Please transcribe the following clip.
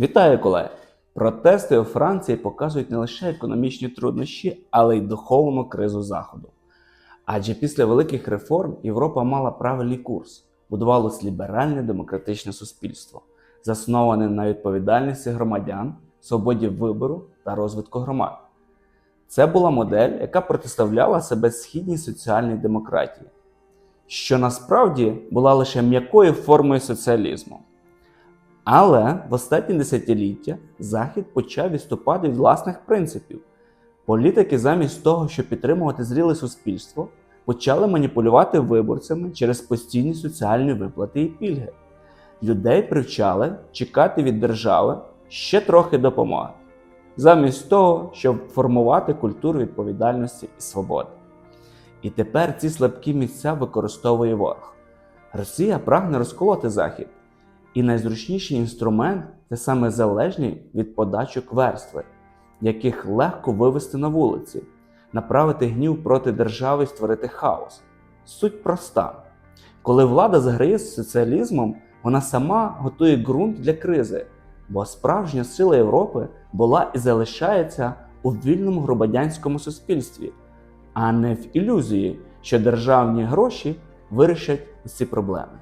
Вітаю, колеги! Протести у Франції показують не лише економічні труднощі, але й духовну кризу Заходу. Адже після великих реформ Європа мала правильний курс, будувалось ліберальне демократичне суспільство, засноване на відповідальності громадян, свободі вибору та розвитку громад. Це була модель, яка протиставляла себе східній соціальній демократії, що насправді була лише м'якою формою соціалізму. Але в останні десятиліття Захід почав відступати від власних принципів. Політики, замість того, щоб підтримувати зріле суспільство, почали маніпулювати виборцями через постійні соціальні виплати і пільги. Людей привчали чекати від держави ще трохи допомоги, замість того, щоб формувати культуру відповідальності і свободи. І тепер ці слабкі місця використовує ворог. Росія прагне розколоти Захід. І найзручніший інструмент це саме залежні від подачок верстви, яких легко вивести на вулиці, направити гнів проти держави і створити хаос. Суть проста: коли влада заграє з соціалізмом, вона сама готує ґрунт для кризи, бо справжня сила Європи була і залишається у вільному громадянському суспільстві, а не в ілюзії, що державні гроші вирішать ці проблеми.